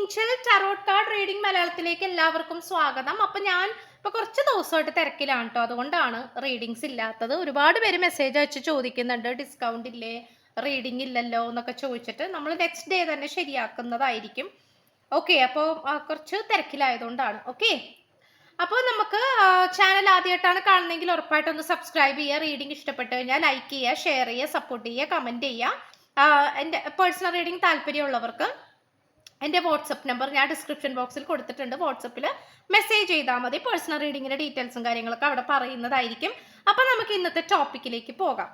Angel tarot card reading മലയാളത്തിലേക്ക് എല്ലാവർക്കും സ്വാഗതം. അപ്പൊ ഞാൻ ഇപ്പൊ കുറച്ച് ദിവസമായിട്ട് തിരക്കിലാണ് കേട്ടോ അതുകൊണ്ടാണ് റീഡിങ്സ് ഇല്ലാത്തത്. ഒരുപാട് പേര് മെസ്സേജ് അയച്ച് ചോദിക്കുന്നുണ്ട്. ഡിസ്കൗണ്ട് ഇല്ലേ? റീഡിംഗ് ഇല്ലല്ലോ എന്നൊക്കെ ചോദിച്ചിട്ട് നമ്മൾ നെക്സ്റ്റ് ഡേ തന്നെ ശരിയാക്കുന്നതായിരിക്കും. ഓക്കെ അപ്പോൾ കുറച്ച് തിരക്കിലായതുകൊണ്ടാണ്. ഓക്കെ അപ്പോൾ നമുക്ക് ചാനൽ ആദ്യമായിട്ടാണ് കാണുന്നതെങ്കിൽ ഉറപ്പായിട്ടൊന്ന് സബ്സ്ക്രൈബ് ചെയ്യുക റീഡിംഗ് ഇഷ്ടപ്പെട്ട് കഴിഞ്ഞാൽ ലൈക്ക് ചെയ്യുക ഷെയർ ചെയ്യുക സപ്പോർട്ട് ചെയ്യുക കമന്റ് ചെയ്യുക. എന്റെ പേഴ്സണൽ റീഡിംഗ് താല്പര്യമുള്ളവർക്ക് എന്റെ വാട്സപ്പ് നമ്പർ ഞാൻ ഡിസ്ക്രിപ്ഷൻ ബോക്സിൽ കൊടുത്തിട്ടുണ്ട്. വാട്സപ്പിൽ മെസ്സേജ് ചെയ്താൽ മതി. പേഴ്സണൽ റീഡിങ്ങിന്റെ ഡീറ്റെയിൽസും കാര്യങ്ങളൊക്കെ അവിടെ പറയുന്നതായിരിക്കും. അപ്പോൾ നമുക്ക് ഇന്നത്തെ ടോപ്പിക്കിലേക്ക് പോകാം.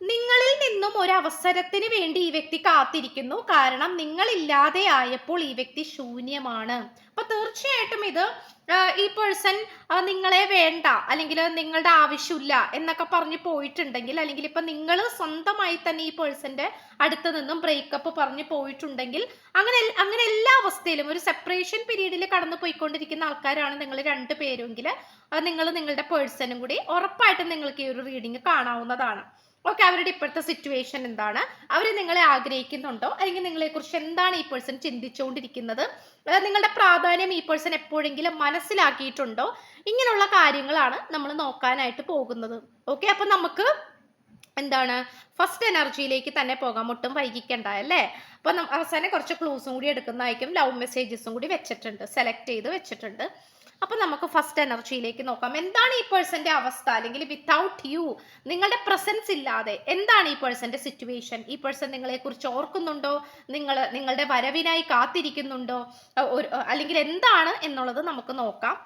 നിങ്ങളിൽ നിന്നും ഒരു അവസരത്തിന് വേണ്ടി ഈ വ്യക്തി കാത്തിരിക്കുന്നു. കാരണം നിങ്ങളില്ലാതെ ആയപ്പോൾ ഈ വ്യക്തി ശൂന്യമാണ്. അപ്പൊ തീർച്ചയായിട്ടും ഇത് ഈ പേഴ്സൺ നിങ്ങളെ വേണ്ട അല്ലെങ്കിൽ നിങ്ങളുടെ ആവശ്യമില്ല എന്നൊക്കെ പറഞ്ഞ് പോയിട്ടുണ്ടെങ്കിൽ അല്ലെങ്കിൽ ഇപ്പൊ നിങ്ങൾ സ്വന്തമായി തന്നെ ഈ പേഴ്സന്റെ അടുത്ത് നിന്നും ബ്രേക്കപ്പ് പറഞ്ഞ് പോയിട്ടുണ്ടെങ്കിൽ അങ്ങനെ അങ്ങനെ എല്ലാ അവസ്ഥയിലും ഒരു സെപ്പറേഷൻ പീരീഡിൽ കടന്നു പോയിക്കൊണ്ടിരിക്കുന്ന ആൾക്കാരാണ് നിങ്ങൾ രണ്ടു പേരുമെങ്കിൽ നിങ്ങൾ നിങ്ങളുടെ പേഴ്സണും കൂടി ഉറപ്പായിട്ടും നിങ്ങൾക്ക് ഈ ഒരു റീഡിങ് കാണാവുന്നതാണ്. ഓക്കെ അവരുടെ ഇപ്പോഴത്തെ സിറ്റുവേഷൻ എന്താണ്? അവർ നിങ്ങളെ ആഗ്രഹിക്കുന്നുണ്ടോ? അല്ലെങ്കിൽ നിങ്ങളെക്കുറിച്ച് എന്താണ് ഈ പേഴ്സൺ ചിന്തിച്ചുകൊണ്ടിരിക്കുന്നത്? നിങ്ങളുടെ പ്രാധാന്യം ഈ പേഴ്സൺ എപ്പോഴെങ്കിലും മനസ്സിലാക്കിയിട്ടുണ്ടോ? ഇങ്ങനെയുള്ള കാര്യങ്ങളാണ് നമ്മൾ നോക്കാനായിട്ട് പോകുന്നത്. ഓക്കെ അപ്പം നമുക്ക് എന്താണ്? ഫസ്റ്റ് എനർജിയിലേക്ക് തന്നെ പോകാം ഒട്ടും വൈകിക്കണ്ട അല്ലേ? അപ്പം അവസാനം കുറച്ച് ക്ലൂസും കൂടി എടുക്കുന്നതായിരിക്കും. ലവ് മെസ്സേജസും കൂടി വെച്ചിട്ടുണ്ട്. സെലക്ട് ചെയ്ത് വെച്ചിട്ടുണ്ട്. അപ്പൊ നമുക്ക് ഫസ്റ്റ് എനർജിയിലേക്ക് നോക്കാം. എന്താണ് ഈ പേഴ്സന്റെ അവസ്ഥ? അല്ലെങ്കിൽ വിത്തൗട്ട് യു നിങ്ങളുടെ പ്രസൻസ് ഇല്ലാതെ എന്താണ് ഈ പേഴ്സന്റെ സിറ്റുവേഷൻ ഈ പേഴ്സൺ നിങ്ങളെ കുറിച്ച് ഓർക്കുന്നുണ്ടോ? നിങ്ങൾ നിങ്ങളുടെ വരവിനായി കാത്തിരിക്കുന്നുണ്ടോ? അല്ലെങ്കിൽ എന്താണ് എന്നുള്ളത് നമുക്ക് നോക്കാം.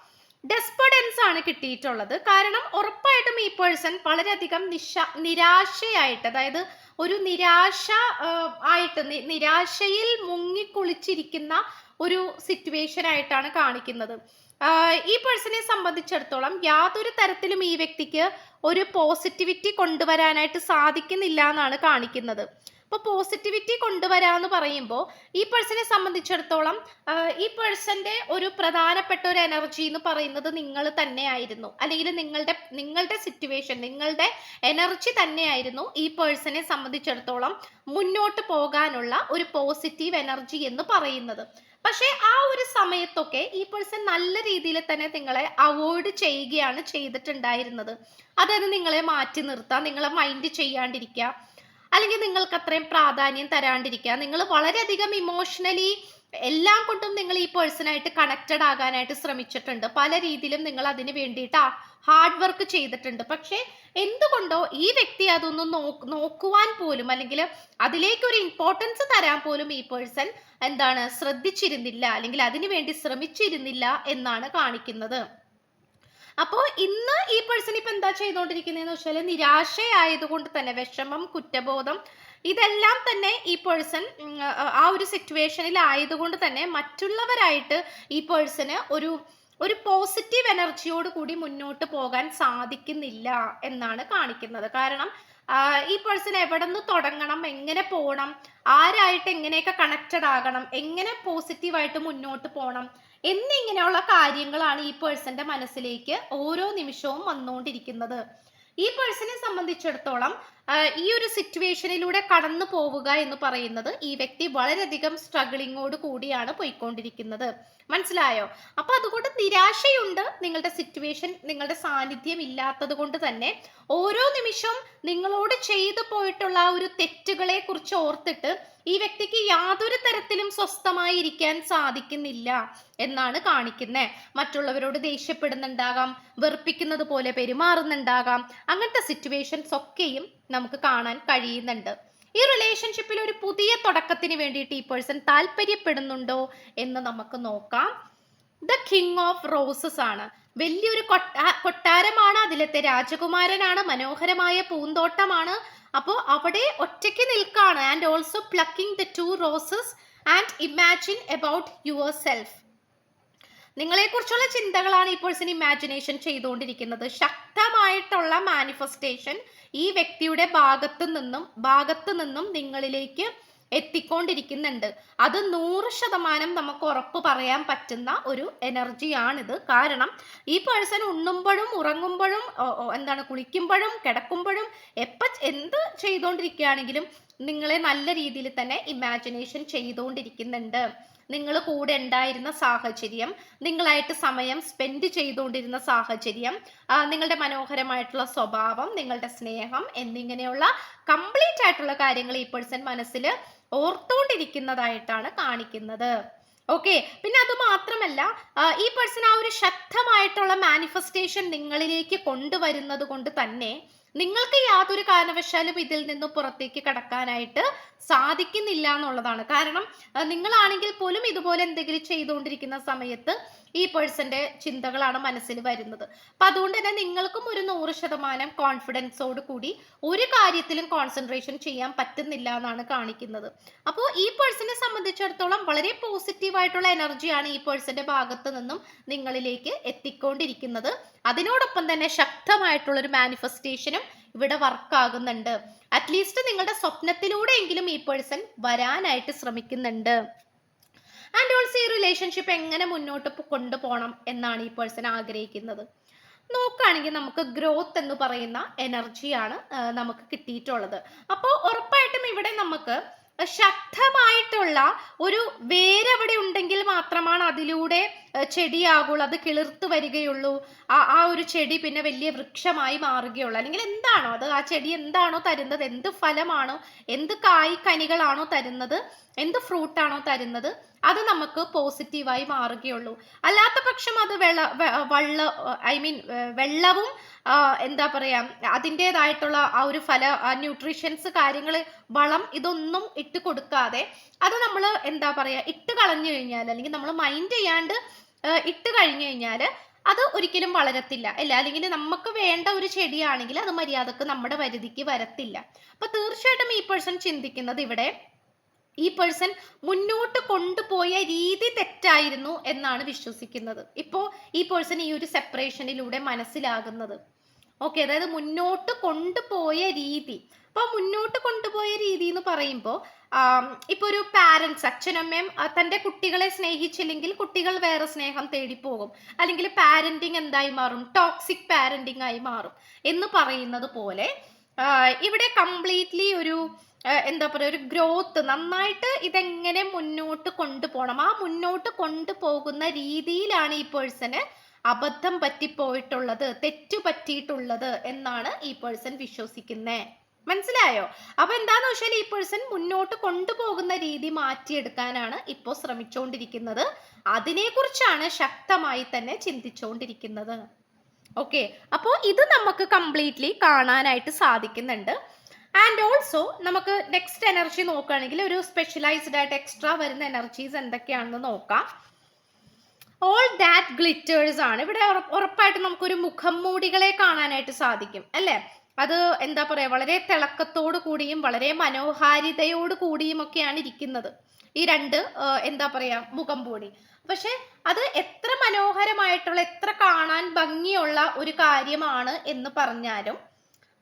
ഡെസ്പെഡൻസ് ആണ് കിട്ടിയിട്ടുള്ളത്. കാരണം ഉറപ്പായിട്ടും ഈ പേഴ്സൺ വളരെയധികം നിശ നിരാശയായിട്ട് അതായത് ഒരു നിരാശ ആയിട്ട് നിരാശയിൽ മുങ്ങിക്കുളിച്ചിരിക്കുന്ന ഒരു സിറ്റുവേഷൻ ആയിട്ടാണ് കാണിക്കുന്നത്. ഈ പേഴ്സണെ സംബന്ധിച്ചിടത്തോളം യാതൊരു തരത്തിലും ഈ വ്യക്തിക്ക് ഒരു പോസിറ്റിവിറ്റി കൊണ്ടുവരാനായിട്ട് സാധിക്കുന്നില്ല എന്നാണ് കാണിക്കുന്നത്. അപ്പോൾ പോസിറ്റിവിറ്റി കൊണ്ടുവരാ എന്ന് പറയുമ്പോൾ ഈ പേഴ്സണെ സംബന്ധിച്ചിടത്തോളം ഈ പേഴ്സന്റെ ഒരു പ്രധാനപ്പെട്ട ഒരു എനർജി എന്ന് പറയുന്നത് നിങ്ങൾ തന്നെയായിരുന്നു. അല്ലെങ്കിൽ നിങ്ങളുടെ നിങ്ങളുടെ സിറ്റുവേഷൻ നിങ്ങളുടെ എനർജി തന്നെയായിരുന്നു ഈ പേഴ്സണെ സംബന്ധിച്ചിടത്തോളം മുന്നോട്ട് പോകാനുള്ള ഒരു പോസിറ്റീവ് എനർജി എന്ന് പറയുന്നത്. പക്ഷേ ആ ഒരു സമയത്തൊക്കെ ഈ പേഴ്സൺ നല്ല രീതിയിൽ തന്നെ നിങ്ങളെ അവോയ്ഡ് ചെയ്യുകയാണ് ചെയ്തിട്ടുണ്ടായിരുന്നത്. അതായത് നിങ്ങളെ മാറ്റി നിർത്താം നിങ്ങളെ മൈൻഡ് ചെയ്യാണ്ടിരിക്കുക അല്ലെങ്കിൽ നിങ്ങൾക്ക് അത്രയും പ്രാധാന്യം തരാണ്ടിരിക്കുക നിങ്ങൾ വളരെയധികം ഇമോഷണലി എല്ലാം കൊണ്ടും നിങ്ങൾ ഈ പേഴ്സണായിട്ട് കണക്റ്റഡ് ആകാനായിട്ട് ശ്രമിച്ചിട്ടുണ്ട്. പല രീതിയിലും നിങ്ങൾ അതിന് വേണ്ടിയിട്ട് ഹാർഡ് വർക്ക് ചെയ്തിട്ടുണ്ട്. പക്ഷേ എന്തുകൊണ്ടോ ഈ വ്യക്തി അതൊന്നും നോക്ക് നോക്കുവാൻ പോലും അല്ലെങ്കിൽ അതിലേക്ക് ഒരു ഇമ്പോർട്ടൻസ് തരാൻ പോലും ഈ പേഴ്സൺ എന്താണ്? ശ്രദ്ധിച്ചിരുന്നില്ല അല്ലെങ്കിൽ അതിനു വേണ്ടി ശ്രമിച്ചിരുന്നില്ല എന്നാണ് കാണിക്കുന്നത്. അപ്പോ ഇന്ന് ഈ പേഴ്സൺ ഇപ്പൊ എന്താ ചെയ്തുകൊണ്ടിരിക്കുന്നതെന്ന് വെച്ചാൽ നിരാശയായതുകൊണ്ട് തന്നെ വിഷമം കുറ്റബോധം ഇതെല്ലാം തന്നെ ഈ പേഴ്സൺ ആ ഒരു സിറ്റുവേഷനിൽ ആയതുകൊണ്ട് തന്നെ മറ്റുള്ളവരായിട്ട് ഈ പേഴ്സന് ഒരു ഒരു പോസിറ്റീവ് എനർജിയോട് കൂടി മുന്നോട്ട് പോകാൻ സാധിക്കുന്നില്ല എന്നാണ് കാണിക്കുന്നത്. കാരണം ഈ പേഴ്സൺ എവിടെ നിന്ന് തുടങ്ങണം? എങ്ങനെ പോകണം ആരായിട്ട് എങ്ങനെയൊക്കെ കണക്റ്റഡ് ആകണം? എങ്ങനെ പോസിറ്റീവായിട്ട് മുന്നോട്ട് പോകണം എന്നിങ്ങനെയുള്ള കാര്യങ്ങളാണ് ഈ പേഴ്സന്റെ മനസ്സിലേക്ക് ഓരോ നിമിഷവും വന്നുകൊണ്ടിരിക്കുന്നത്. ഈ പേഴ്സണെ സംബന്ധിച്ചിടത്തോളം ഈ ഒരു സിറ്റുവേഷനിലൂടെ കടന്നു പോവുക എന്ന് പറയുന്നത് ഈ വ്യക്തി വളരെയധികം സ്ട്രഗിളിങ്ങോട് കൂടിയാണ് പോയിക്കൊണ്ടിരിക്കുന്നത്. മനസ്സിലായോ? അപ്പൊ അതുകൊണ്ട് നിരാശയുണ്ട് നിങ്ങളുടെ സിറ്റുവേഷൻ നിങ്ങളുടെ സാന്നിധ്യം ഇല്ലാത്തത് കൊണ്ട് തന്നെ ഓരോ നിമിഷവും നിങ്ങളോട് ചെയ്തു പോയിട്ടുള്ള ആ ഒരു തെറ്റുകളെ കുറിച്ച് ഓർത്തിട്ട് ഈ വ്യക്തിക്ക് യാതൊരു തരത്തിലും സ്വസ്ഥമായി ഇരിക്കാൻ സാധിക്കുന്നില്ല എന്നാണ് കാണിക്കുന്നത് മറ്റുള്ളവരോട് ദേഷ്യപ്പെടുന്നുണ്ടാകാം വെറുപ്പിക്കുന്നത് പോലെ പെരുമാറുന്നുണ്ടാകാം അങ്ങനത്തെ സിറ്റുവേഷൻസ് ഒക്കെയും നമുക്ക് കാണാൻ കഴിയുന്നുണ്ട്. ഈ റിലേഷൻഷിപ്പിൽ ഒരു പുതിയ തുടക്കത്തിന് വേണ്ടിയിട്ട് ഈ പേഴ്സൺ താല്പര്യപ്പെടുന്നുണ്ടോ എന്ന് നമുക്ക് നോക്കാം. ദ കിങ് ഓഫ് റോസസ് ആണ്. വലിയൊരു കൊട്ടാ കൊട്ടാരമാണ് അതിലത്തെ രാജകുമാരനാണ് മനോഹരമായ പൂന്തോട്ടമാണ്. അപ്പോൾ അവിടെ ഒറ്റയ്ക്ക് നിൽക്കാണ്. And also plucking the two roses and imagine about yourself നിങ്ങളെക്കുറിച്ചുള്ള ചിന്തകളാണ് ഈ പേഴ്സൺ ഇമാജിനേഷൻ ചെയ്തുകൊണ്ടിരിക്കുന്നത്. ശക്തമായിട്ടുള്ള മാനിഫെസ്റ്റേഷൻ ഈ വ്യക്തിയുടെ ഭാഗത്തു നിന്നും ഭാഗത്തു നിന്നും നിങ്ങളിലേക്ക് എത്തിക്കൊണ്ടിരിക്കുന്നുണ്ട്. അത് നൂറ് ശതമാനം നമുക്ക് ഉറപ്പ് പറയാൻ പറ്റുന്ന ഒരു എനർജിയാണിത് കാരണം ഈ പേഴ്സൺ ഉണ്ണുമ്പോഴും ഉറങ്ങുമ്പോഴും എന്താണ് കുളിക്കുമ്പോഴും കിടക്കുമ്പോഴും എപ്പ എന്ത് ചെയ്തുകൊണ്ടിരിക്കുകയാണെങ്കിലും നിങ്ങളെ നല്ല രീതിയിൽ തന്നെ ഇമാജിനേഷൻ ചെയ്തുകൊണ്ടിരിക്കുന്നുണ്ട് നിങ്ങൾ കൂടെ ഉണ്ടായിരുന്ന സാഹചര്യം നിങ്ങളായിട്ട് സമയം സ്പെൻഡ് ചെയ്തുകൊണ്ടിരുന്ന സാഹചര്യം നിങ്ങളുടെ മനോഹരമായിട്ടുള്ള സ്വഭാവം നിങ്ങളുടെ സ്നേഹം എന്നിങ്ങനെയുള്ള കംപ്ലീറ്റ് ആയിട്ടുള്ള കാര്യങ്ങൾ ഈ പേഴ്സൺ മനസ്സിൽ ഓർത്തുകൊണ്ടിരിക്കുന്നതായിട്ടാണ് കാണിക്കുന്നത്. ഓക്കെ പിന്നെ അത് മാത്രമല്ല ഈ പേഴ്സൺ ആ ഒരു ശക്തമായിട്ടുള്ള മാനിഫെസ്റ്റേഷൻ നിങ്ങളിലേക്ക് കൊണ്ടുവരുന്നത് കൊണ്ട് തന്നെ നിങ്ങൾക്ക് യാതൊരു കാരണവശാലും ഇതിൽ നിന്ന് പുറത്തേക്ക് കടക്കാനായിട്ട് സാധിക്കുന്നില്ല എന്നുള്ളതാണ്. കാരണം നിങ്ങളാണെങ്കിൽ പോലും ഇതുപോലെ എന്തെങ്കിലും ചെയ്തുകൊണ്ടിരിക്കുന്ന സമയത്ത് ഈ പേഴ്സന്റെ ചിന്തകളാണ് മനസ്സിൽ വരുന്നത്. അപ്പൊ അതുകൊണ്ട് തന്നെ നിങ്ങൾക്കും ഒരു നൂറ് ശതമാനം കോൺഫിഡൻസോട് കൂടി ഒരു കാര്യത്തിലും കോൺസെൻട്രേഷൻ ചെയ്യാൻ പറ്റുന്നില്ല എന്നാണ് കാണിക്കുന്നത്. അപ്പോൾ ഈ പേഴ്സണെ സംബന്ധിച്ചിടത്തോളം വളരെ പോസിറ്റീവ് ആയിട്ടുള്ള എനർജിയാണ് ഈ പേഴ്സന്റെ ഭാഗത്ത് നിന്നും നിങ്ങളിലേക്ക് എത്തിക്കൊണ്ടിരിക്കുന്നത്. അതിനോടൊപ്പം തന്നെ ശക്തമായിട്ടുള്ള ഒരു മാനിഫെസ്റ്റേഷനും ഇവിടെ വർക്ക് ആകുന്നുണ്ട്. അറ്റ്ലീസ്റ്റ് നിങ്ങളുടെ സ്വപ്നത്തിലൂടെ എങ്കിലും ഈ പേഴ്സൺ വരാനായിട്ട് ശ്രമിക്കുന്നുണ്ട്. ആൻഡ് ഓൾസോ ഈ റിലേഷൻഷിപ്പ് എങ്ങനെ മുന്നോട്ട് കൊണ്ടുപോകണം എന്നാണ് ഈ പേഴ്സൺ ആഗ്രഹിക്കുന്നത്. നോക്കുകയാണെങ്കിൽ നമുക്ക് ഗ്രോത്ത് എന്ന് പറയുന്ന എനർജിയാണ് നമുക്ക് കിട്ടിയിട്ടുള്ളത്. അപ്പോൾ ഉറപ്പായിട്ടും ഇവിടെ നമുക്ക് ശക്തമായിട്ടുള്ള ഒരു വേരവിടെ ഉണ്ടെങ്കിൽ മാത്രമാണ് അതിലൂടെ ചെടിയാകുള്ളൂ അത് കിളിർത്ത് വരികയുള്ളൂ. ആ ആ ഒരു ചെടി പിന്നെ വലിയ വൃക്ഷമായി മാറുകയുള്ളൂ. അല്ലെങ്കിൽ എന്താണോ അത് ആ ചെടി എന്താണോ തരുന്നത് എന്ത് ഫലമാണോ എന്ത് കായ് കനികളാണോ തരുന്നത് എന്ത് ഫ്രൂട്ടാണോ തരുന്നത് അത് നമുക്ക് പോസിറ്റീവായി മാറുകയുള്ളൂ. അല്ലാത്ത പക്ഷം അത് വെള്ള വള്ള ഐ മീൻ വെള്ളവും എന്താ പറയാ അതിന്റെതായിട്ടുള്ള ആ ഒരു ഫല ന്യൂട്രീഷൻസ് കാര്യങ്ങൾ വളം ഇതൊന്നും ഇട്ട് കൊടുക്കാതെ അത് നമ്മൾ എന്താ പറയാ ഇട്ട് കളഞ്ഞു കഴിഞ്ഞാൽ അല്ലെങ്കിൽ നമ്മൾ മൈൻഡ് ചെയ്യാണ്ട് ഇട്ട് കഴിഞ്ഞു കഴിഞ്ഞാൽ അത് ഒരിക്കലും വളരത്തില്ല. അല്ല അല്ലെങ്കിൽ നമുക്ക് വേണ്ട ഒരു ചെടിയാണെങ്കിൽ അത് മര്യാദയ്ക്ക് നമ്മുടെ പരിധിക്ക് വരത്തില്ല. അപ്പൊ തീർച്ചയായിട്ടും ഈ പേഴ്സൺ ചിന്തിക്കുന്നത് ഇവിടെ ഈ പേഴ്സൺ മുന്നോട്ട് കൊണ്ടുപോയ രീതി തെറ്റായിരുന്നു എന്നാണ് വിശ്വസിക്കുന്നത്. ഇപ്പോൾ ഈ പേഴ്സൺ ഈ ഒരു സെപ്പറേഷനിലൂടെ മനസ്സിലാകുന്നത്. ഓക്കെ അതായത് മുന്നോട്ട് കൊണ്ടുപോയ രീതി. അപ്പോൾ മുന്നോട്ട് കൊണ്ടുപോയ രീതി എന്ന് പറയുമ്പോൾ ഇപ്പോൾ ഒരു പാരൻസ് അച്ഛനമ്മയും തന്റെ കുട്ടികളെ സ്നേഹിച്ചില്ലെങ്കിൽ കുട്ടികൾ വേറെ സ്നേഹം തേടിപ്പോകും. പോകും അല്ലെങ്കിൽ പാരന്റിങ് എന്തായി മാറും? ടോക്സിക് പാരന്റിങ് ആയി മാറും എന്ന് പറയുന്നത് പോലെ ഇവിടെ കംപ്ലീറ്റ്ലി ഒരു എന്താ പറയുക ഒരു ഗ്രോത്ത് നന്നായിട്ട് ഇതെങ്ങനെ മുന്നോട്ട് കൊണ്ടുപോകണം? ആ മുന്നോട്ട് കൊണ്ടുപോകുന്ന രീതിയിലാണ് ഈ പേഴ്സന് അബദ്ധം പറ്റിപ്പോയിട്ടുള്ളത് തെറ്റു പറ്റിയിട്ടുള്ളത് എന്നാണ് ഈ പേഴ്സൺ വിശ്വസിക്കുന്നത് മനസ്സിലായോ? അപ്പൊ എന്താന്ന് വെച്ചാൽ ഈ പേഴ്സൺ മുന്നോട്ട് കൊണ്ടുപോകുന്ന രീതി മാറ്റിയെടുക്കാനാണ് ഇപ്പോൾ ശ്രമിച്ചുകൊണ്ടിരിക്കുന്നത് അതിനെക്കുറിച്ചാണ് ശക്തമായി തന്നെ ചിന്തിച്ചുകൊണ്ടിരിക്കുന്നത് ഓക്കെ? അപ്പോൾ ഇത് നമുക്ക് കംപ്ലീറ്റ്ലി കാണാനായിട്ട് സാധിക്കുന്നുണ്ട്. ആൻഡ് ഓൾസോ നമുക്ക് നെക്സ്റ്റ് എനർജി നോക്കുകയാണെങ്കിൽ ഒരു സ്പെഷ്യലൈസ്ഡ് ആയിട്ട് എക്സ്ട്രാ വരുന്ന എനർജീസ് എന്തൊക്കെയാണെന്ന് നോക്കാം. ഓൾ ദാറ്റ് ഗ്ലിറ്റേഴ്സ് ആണ്. ഇവിടെ ഉറപ്പായിട്ട് നമുക്കൊരു മുഖം മൂടികളെ കാണാനായിട്ട് സാധിക്കും അല്ലേ? അത് എന്താ പറയാ വളരെ തിളക്കത്തോടു കൂടിയും വളരെ മനോഹാരിതയോട് കൂടിയും ഒക്കെയാണ് ഇരിക്കുന്നത്. ഈ രണ്ട് എന്താ പറയാ മുഖം മൂടി പക്ഷെ അത് എത്ര മനോഹരമായിട്ടുള്ള എത്ര കാണാൻ ഭംഗിയുള്ള ഒരു കാര്യമാണ് എന്ന് പറഞ്ഞാലും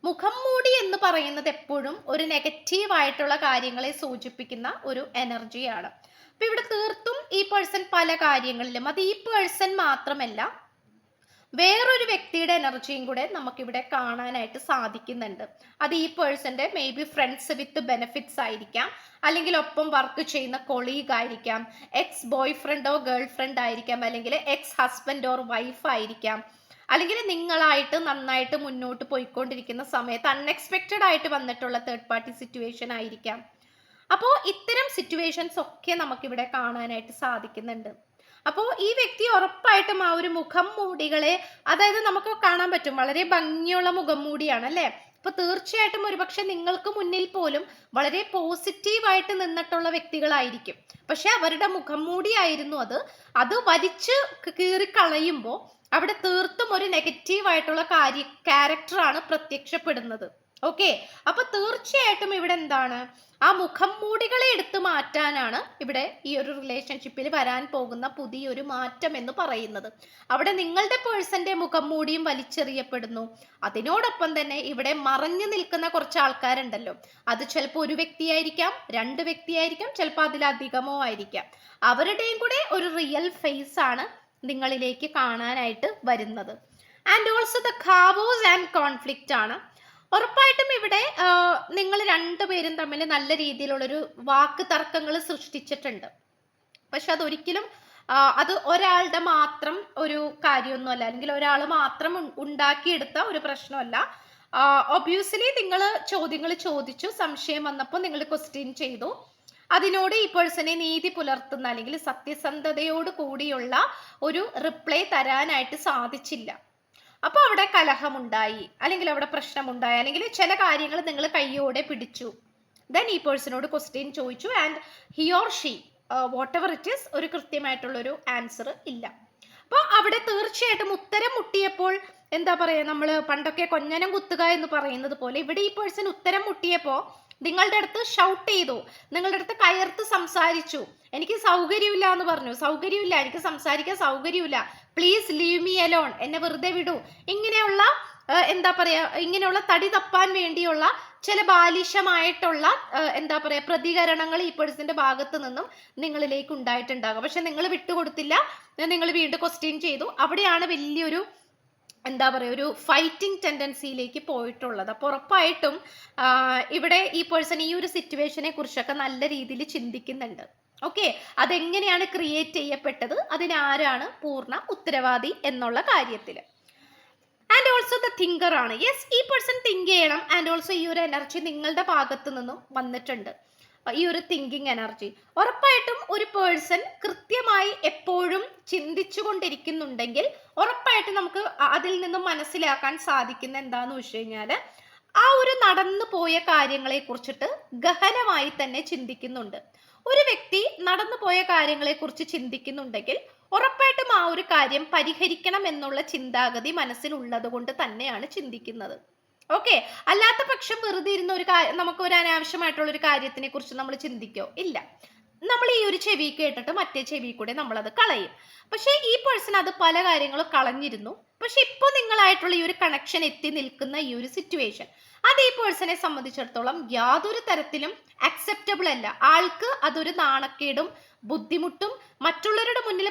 മുഖം മൂടി എന്ന് പറയുന്നത് എപ്പോഴും ഒരു നെഗറ്റീവ് ആയിട്ടുള്ള കാര്യങ്ങളെ സൂചിപ്പിക്കുന്ന ഒരു എനർജിയാണ് അപ്പൊ ഇവിടെ തീർത്തും ഈ പേഴ്സൺ പല കാര്യങ്ങളിലും അത് ഈ പേഴ്സൺ മാത്രമല്ല വേറൊരു വ്യക്തിയുടെ എനർജിയും കൂടെ നമുക്കിവിടെ കാണാനായിട്ട് സാധിക്കുന്നുണ്ട്. അത് ഈ പേഴ്സന്റെ may be friends with benefits ആയിരിക്കാം അല്ലെങ്കിൽ ഒപ്പം വർക്ക് ചെയ്യുന്ന കൊളീഗ് ആയിരിക്കാം എക്സ് ബോയ് ഫ്രണ്ടോ ഗേൾ ഫ്രണ്ട് ആയിരിക്കാം അല്ലെങ്കിൽ എക്സ് ഹസ്ബൻഡ് ഓർ വൈഫ് ആയിരിക്കാം. അല്ലെങ്കിൽ നിങ്ങളായിട്ട് നന്നായിട്ട് മുന്നോട്ട് പോയിക്കൊണ്ടിരിക്കുന്ന സമയത്ത് അൺഎക്സ്പെക്റ്റഡ് ആയിട്ട് വന്നിട്ടുള്ള തേർഡ് പാർട്ടി സിറ്റുവേഷൻ ആയിരിക്കാം. അപ്പോൾ ഇത്തരം സിറ്റുവേഷൻസ് ഒക്കെ നമുക്കിവിടെ കാണാനായിട്ട് സാധിക്കുന്നുണ്ട്. അപ്പോൾ ഈ വ്യക്തി ഉറപ്പായിട്ടും ആ ഒരു മുഖം മൂടികളെ അതായത് നമുക്ക് കാണാൻ പറ്റും വളരെ ഭംഗിയുള്ള മുഖം മൂടിയാണ് അല്ലേ? അപ്പൊ തീർച്ചയായിട്ടും ഒരുപക്ഷെ നിങ്ങൾക്ക് മുന്നിൽ പോലും വളരെ പോസിറ്റീവായിട്ട് നിന്നിട്ടുള്ള വ്യക്തികളായിരിക്കും. പക്ഷെ അവരുടെ മുഖം മൂടിയായിരുന്നു അത്. അത് വലിച്ച് കീറിക്കളയുമ്പോൾ അവിടെ തീർത്തും ഒരു നെഗറ്റീവ് ആയിട്ടുള്ള കാര്യ ക്യാരക്ടറാണ് പ്രത്യക്ഷപ്പെടുന്നത്. ഓക്കെ അപ്പൊ തീർച്ചയായിട്ടും ഇവിടെ എന്താണ്? ആ മുഖം മൂടികളെ എടുത്തു മാറ്റാനാണ് ഇവിടെ ഈ ഒരു റിലേഷൻഷിപ്പിൽ വരാൻ പോകുന്ന പുതിയൊരു മാറ്റം എന്ന് പറയുന്നത്. അവിടെ നിങ്ങളുടെ പേഴ്സന്റെ മുഖം മൂടിയും വലിച്ചെറിയപ്പെടുന്നു. അതിനോടൊപ്പം തന്നെ ഇവിടെ മറഞ്ഞു നിൽക്കുന്ന കുറച്ച് ആൾക്കാരുണ്ടല്ലോ. അത് ചിലപ്പോൾ ഒരു വ്യക്തിയായിരിക്കാം രണ്ട് വ്യക്തിയായിരിക്കാം ചിലപ്പോൾ അതിലധികമോ ആയിരിക്കാം. അവരുടെയും കൂടെ ഒരു റിയൽ ഫേസ് ആണ് നിങ്ങളിലേക്ക് കാണാനായിട്ട് വരുന്നത്. And also the chaos and conflict ആണ്. ഉറപ്പായിട്ടും ഇവിടെ നിങ്ങൾ രണ്ടുപേരും തമ്മിൽ നല്ല രീതിയിലുള്ളൊരു വാക്ക് തർക്കങ്ങൾ സൃഷ്ടിച്ചിട്ടുണ്ട്. പക്ഷെ അതൊരിക്കലും അത് ഒരാളുടെ മാത്രം ഒരു കാര്യമൊന്നുമല്ല. അല്ലെങ്കിൽ ഒരാൾ മാത്രം ഉണ്ടാക്കിയെടുത്ത ഒരു പ്രശ്നമല്ല. ഒബ്വിയസ്ലി നിങ്ങൾ ചോദ്യങ്ങൾ ചോദിച്ചു സംശയം വന്നപ്പോൾ നിങ്ങൾ ക്വസ്റ്റ്യൻ ചെയ്തു. അതിനോട് ഈ പേഴ്സണെ നീതി പുലർത്തുന്ന അല്ലെങ്കിൽ സത്യസന്ധതയോട് കൂടിയുള്ള ഒരു റിപ്ലൈ തരാനായിട്ട് സാധിച്ചില്ല. അപ്പൊ അവിടെ കലഹമുണ്ടായി അല്ലെങ്കിൽ അവിടെ പ്രശ്നമുണ്ടായി അല്ലെങ്കിൽ ചില കാര്യങ്ങൾ നിങ്ങൾ കയ്യോടെ പിടിച്ചു. ദെൻ ഈ പേഴ്സണോട് ക്വസ്റ്റ്യൻ ചോദിച്ചു and he or she whatever it is ഒരു കൃത്യമായിട്ടുള്ള ഒരു ആൻസർ ഇല്ല. അപ്പോൾ അവിടെ തീർച്ചയായിട്ടും ഉത്തരം മുട്ടിയപ്പോൾ എന്താ പറയുക നമ്മൾ പണ്ടൊക്കെ കൊഞ്ഞനം കുത്തുക എന്ന് പറയുന്നത് പോലെ ഇവിടെ ഈ പേഴ്സൺ ഉത്തരം മുട്ടിയപ്പോൾ നിങ്ങളുടെ അടുത്ത് ഷൗട്ട് ചെയ്തു. നിങ്ങളുടെ അടുത്ത് കയർത്ത് സംസാരിച്ചു. എനിക്ക് സൗകര്യമില്ല എന്ന് പറഞ്ഞു. സൗകര്യമില്ല. എനിക്ക് സംസാരിക്കാൻ സൗകര്യമില്ല. പ്ലീസ് ലീവ് മീ അലോൺ എന്നെ വെറുതെ വിടൂ. ഇങ്ങനെയുള്ള എന്താ പറയാ ഇങ്ങനെയുള്ള തടി തപ്പാൻ വേണ്ടിയുള്ള ചില ബാലിശമായിട്ടുള്ള എന്താ പറയാ പ്രതികരണങ്ങൾ ഈ പേഴ്സന്റെ ഭാഗത്ത് നിന്നും നിങ്ങളിലേക്ക് ഉണ്ടായിട്ടുണ്ടാകും. പക്ഷെ നിങ്ങൾ വിട്ടുകൊടുത്തില്ല. നിങ്ങൾ വീണ്ടും ക്വസ്റ്റ്യൻ ചെയ്തു. അവിടെയാണ് വലിയൊരു എന്താ പറയുക ഒരു ഫൈറ്റിംഗ് ടെൻഡൻസിയിലേക്ക് പോയിട്ടുള്ളത്. അപ്പോൾ ഉറപ്പായിട്ടും ഇവിടെ ഈ പേഴ്സൺ ഈ ഒരു സിറ്റുവേഷനെ കുറിച്ചൊക്കെ നല്ല രീതിയിൽ ചിന്തിക്കുന്നുണ്ട്. ഓക്കെ അതെങ്ങനെയാണ് ക്രിയേറ്റ് ചെയ്യപ്പെട്ടത്? അതിനാരാണ് പൂർണ ഉത്തരവാദി എന്നുള്ള കാര്യത്തിൽ. ആൻഡ് ഓൾസോ ദ തിങ്കർ ആണ്. യെസ് ഈ പേഴ്സൺ തിങ്ക് ചെയ്യണം. ആൻഡ് ഓൾസോ ഈ ഒരു എനർജി നിങ്ങളുടെ ഭാഗത്തു നിന്നും വന്നിട്ടുണ്ട്. ഈ ഒരു തിങ്കിങ് എനർജി ഉറപ്പായിട്ടും ഒരു പേഴ്സൺ കൃത്യമായി എപ്പോഴും ചിന്തിച്ചു കൊണ്ടിരിക്കുന്നുണ്ടെങ്കിൽ ഉറപ്പായിട്ടും നമുക്ക് അതിൽ നിന്നും മനസ്സിലാക്കാൻ സാധിക്കുന്ന എന്താന്ന് വെച്ച് കഴിഞ്ഞാൽ ആ ഒരു നടന്നു പോയ കാര്യങ്ങളെ കുറിച്ചിട്ട് ഗഹനമായി തന്നെ ചിന്തിക്കുന്നുണ്ട്. ഒരു വ്യക്തി നടന്നു പോയ കാര്യങ്ങളെ കുറിച്ച് ചിന്തിക്കുന്നുണ്ടെങ്കിൽ ഉറപ്പായിട്ടും ആ ഒരു കാര്യം പരിഹരിക്കണം എന്നുള്ള ചിന്താഗതി മനസ്സിലുള്ളത് കൊണ്ട് തന്നെയാണ് ചിന്തിക്കുന്നത്. ഓക്കെ അല്ലാത്ത പക്ഷം വെറുതെ ഇരുന്ന ഒരു നമുക്ക് ഒരു അനാവശ്യമായിട്ടുള്ള ഒരു കാര്യത്തിനെ കുറിച്ച് നമ്മൾ ചിന്തിക്കോ? ഇല്ല. നമ്മൾ ഈ ഒരു ചെവി കേട്ടിട്ട് മറ്റേ ചെവി കൂടെ നമ്മളത് കളയും. പക്ഷേ ഈ പേഴ്സൺ അത് പല കാര്യങ്ങളും കളഞ്ഞിരുന്നു. പക്ഷെ ഇപ്പോൾ നിങ്ങളായിട്ടുള്ള ഈ ഒരു കണക്ഷൻ എത്തി നിൽക്കുന്ന ഈ ഒരു സിറ്റുവേഷൻ അത് ഈ പേഴ്സണെ സംബന്ധിച്ചിടത്തോളം യാതൊരു തരത്തിലും അക്സെപ്റ്റബിൾ അല്ല. ആൾക്ക് അതൊരു നാണക്കേടും ബുദ്ധിമുട്ടും മറ്റുള്ളവരുടെ മുന്നിൽ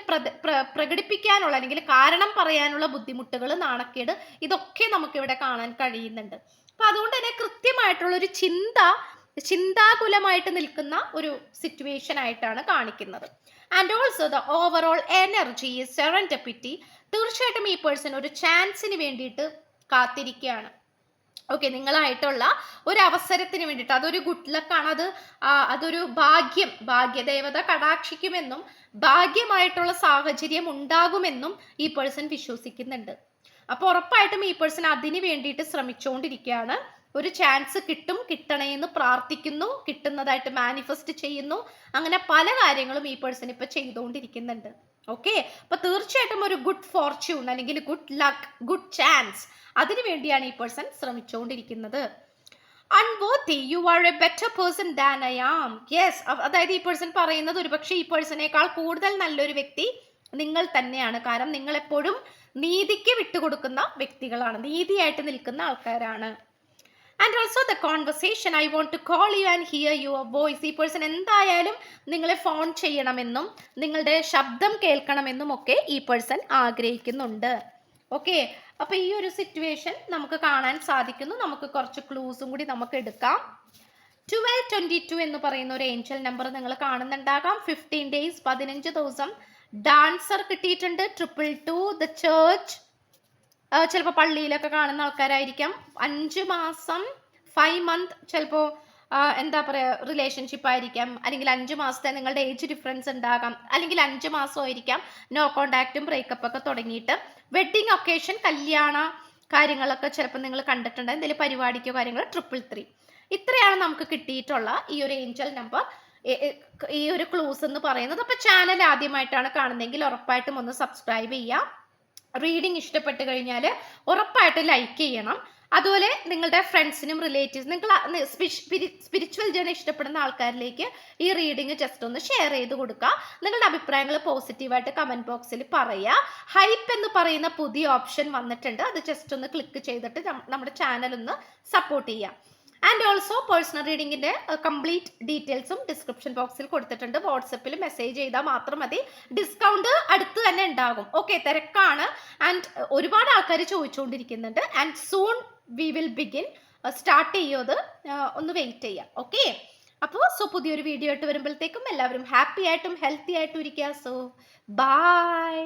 പ്രകടിപ്പിക്കാനുള്ള അല്ലെങ്കിൽ കാരണം പറയാനുള്ള ബുദ്ധിമുട്ടുകൾ നാണക്കേട് ഇതൊക്കെ നമുക്കിവിടെ കാണാൻ കഴിയുന്നുണ്ട്. അപ്പൊ അതുകൊണ്ട് തന്നെ കൃത്യമായിട്ടുള്ള ഒരു ചിന്ത ചിന്താകുലമായിട്ട് നിൽക്കുന്ന ഒരു സിറ്റുവേഷൻ ആയിട്ടാണ് കാണിക്കുന്നത്. And also the overall energy serendipity തീർച്ചയായിട്ടും ഈ പേഴ്സൺ ഒരു ചാൻസിന് വേണ്ടിയിട്ട് കാത്തിരിക്കുകയാണ്. ഓക്കെ നിങ്ങളായിട്ടുള്ള ഒരു അവസരത്തിന് വേണ്ടിയിട്ട് അതൊരു ഗുഡ് ലക്കാണ് അത് അതൊരു ഭാഗ്യം ഭാഗ്യദേവത കടാക്ഷിക്കുമെന്നും ഭാഗ്യമായിട്ടുള്ള സാഹചര്യം ഉണ്ടാകുമെന്നും ഈ പേഴ്സൺ വിശ്വസിക്കുന്നുണ്ട്. അപ്പോൾ ഉറപ്പായിട്ടും ഈ പേഴ്സൺ അതിന് വേണ്ടിയിട്ട് ശ്രമിച്ചുകൊണ്ടിരിക്കുകയാണ്. ഒരു ചാൻസ് കിട്ടും കിട്ടണേന്ന് പ്രാർത്ഥിക്കുന്നു കിട്ടുന്നതായിട്ട് മാനിഫെസ്റ്റ് ചെയ്യുന്നു. അങ്ങനെ പല കാര്യങ്ങളും ഈ പേഴ്സൺ ഇപ്പൊ ചെയ്തുകൊണ്ടിരിക്കുന്നുണ്ട്. ഓക്കെ അപ്പൊ തീർച്ചയായിട്ടും ഒരു ഗുഡ് ഫോർച്യൂൺ അല്ലെങ്കിൽ ഗുഡ് ലക്ക് ഗുഡ് ചാൻസ് അതിനു വേണ്ടിയാണ് ഈ പേഴ്സൺ ശ്രമിച്ചുകൊണ്ടിരിക്കുന്നത്. Unworthy you are a better person than I am yes അതായത് ഈ പേഴ്സൺ പറയുന്നത് ഒരുപക്ഷെ ഈ പേഴ്സണേക്കാൾ കൂടുതൽ നല്ലൊരു വ്യക്തി നിങ്ങൾ തന്നെയാണ്. കാരണം നിങ്ങൾ എപ്പോഴും നീതിക്ക് വിട്ടുകൊടുക്കുന്ന വ്യക്തികളാണ് നീതിയായിട്ട് നിൽക്കുന്ന ആൾക്കാരാണ്. And also the conversation I want to call you and hear your voice ഈ പേഴ്സൺ എന്തായാലും നിങ്ങളെ ഫോൺ ചെയ്യണമെന്നും നിങ്ങളുടെ ശബ്ദം കേൾക്കണമെന്നും ഒക്കെ ഈ പേഴ്സൺ ആഗ്രഹിക്കുന്നുണ്ട്. ഓക്കെ അപ്പൊ ഈ ഒരു സിറ്റുവേഷൻ നമുക്ക് കാണാൻ സാധിക്കുന്നു. നമുക്ക് കുറച്ച് ക്ലൂസും കൂടി നമുക്ക് എടുക്കാം. ട്വൽവ് ട്വന്റി ടു എന്ന് പറയുന്ന ഒരു ഏഞ്ചൽ നമ്പർ നിങ്ങൾ കാണുന്നുണ്ടാകാം. ഫിഫ്റ്റീൻ ഡേയ്സ് പതിനഞ്ച് ദിവസം. ഡാൻസർ കിട്ടിയിട്ടുണ്ട്. ട്രിപ്പിൾ ടു ദ ചേർച്ച് ചിലപ്പോൾ പള്ളിയിലൊക്കെ കാണുന്ന ആൾക്കാരായിരിക്കാം. അഞ്ച് മാസം ഫൈവ് മന്ത് ചിലപ്പോൾ എന്താ പറയുക റിലേഷൻഷിപ്പ് ആയിരിക്കാം. അല്ലെങ്കിൽ അഞ്ച് മാസത്തെ നിങ്ങളുടെ ഏജ് ഡിഫറൻസ് ഉണ്ടാകാം. അല്ലെങ്കിൽ അഞ്ച് മാസമായിരിക്കാം നോ കോണ്ടാക്റ്റും ബ്രേക്കപ്പ് ഒക്കെ തുടങ്ങിയിട്ട്. വെഡ്ഡിങ് ഒക്കേഷൻ കല്യാണ കാര്യങ്ങളൊക്കെ ചിലപ്പോൾ നിങ്ങൾ കണ്ടിട്ടുണ്ട്. എന്തെങ്കിലും പരിപാടിക്കോ കാര്യങ്ങൾ ട്രിപ്പിൾ ത്രീ ഇത്രയാണ് നമുക്ക് കിട്ടിയിട്ടുള്ള ഈ ഒരു ഏഞ്ചൽ നമ്പർ ഈ ഒരു ക്ലൂസ് എന്ന് പറയുന്നത്. അപ്പോൾ ചാനൽ ആദ്യമായിട്ടാണ് കാണുന്നതെങ്കിൽ ഉറപ്പായിട്ടും ഒന്ന് സബ്സ്ക്രൈബ് ചെയ്യാം. റീഡിങ് ഇഷ്ടപ്പെട്ട് കഴിഞ്ഞാൽ ഉറപ്പായിട്ട് ലൈക്ക് ചെയ്യണം. അതുപോലെ നിങ്ങളുടെ ഫ്രണ്ട്സിനും റിലേറ്റീവ്സ് നിങ്ങൾ സ്പിരിച്വൽ ജേണി ഇഷ്ടപ്പെടുന്ന ആൾക്കാരിലേക്ക് ഈ റീഡിങ് ജസ്റ്റ് ഒന്ന് ഷെയർ ചെയ്ത് കൊടുക്കുക നിങ്ങളുടെ അഭിപ്രായങ്ങൾ പോസിറ്റീവായിട്ട് കമന്റ് ബോക്സിൽ പറയുക ഹൈപ്പ് എന്ന് പറയുന്ന പുതിയ ഓപ്ഷൻ വന്നിട്ടുണ്ട്. അത് ജസ്റ്റ് ഒന്ന് ക്ലിക്ക് ചെയ്തിട്ട് നമ്മുടെ ചാനൽ ഒന്ന് സപ്പോർട്ട് ചെയ്യുക ആൻഡ് ഓൾസോ പേഴ്സണൽ റീഡിങ്ങിന്റെ കംപ്ലീറ്റ് ഡീറ്റെയിൽസും ഡിസ്ക്രിപ്ഷൻ ബോക്സിൽ കൊടുത്തിട്ടുണ്ട്. വാട്സപ്പിൽ മെസ്സേജ് ചെയ്താൽ മാത്രം മതി. ഡിസ്കൗണ്ട് അടുത്ത് തന്നെ ഉണ്ടാകും. ഓക്കെ തിരക്കാണ്. ആൻഡ് ഒരുപാട് ആൾക്കാർ ചോദിച്ചുകൊണ്ടിരിക്കുന്നുണ്ട്. And soon we will begin start ചെയ്യുന്നത് ഒന്ന് വെയിറ്റ് ചെയ്യാം. ഓക്കെ അപ്പോൾ സോ പുതിയൊരു വീഡിയോ ആയിട്ട് വരുമ്പോഴത്തേക്കും എല്ലാവരും ഹാപ്പി ആയിട്ടും ഹെൽത്തി ആയിട്ടും ഇരിക്കുക. So by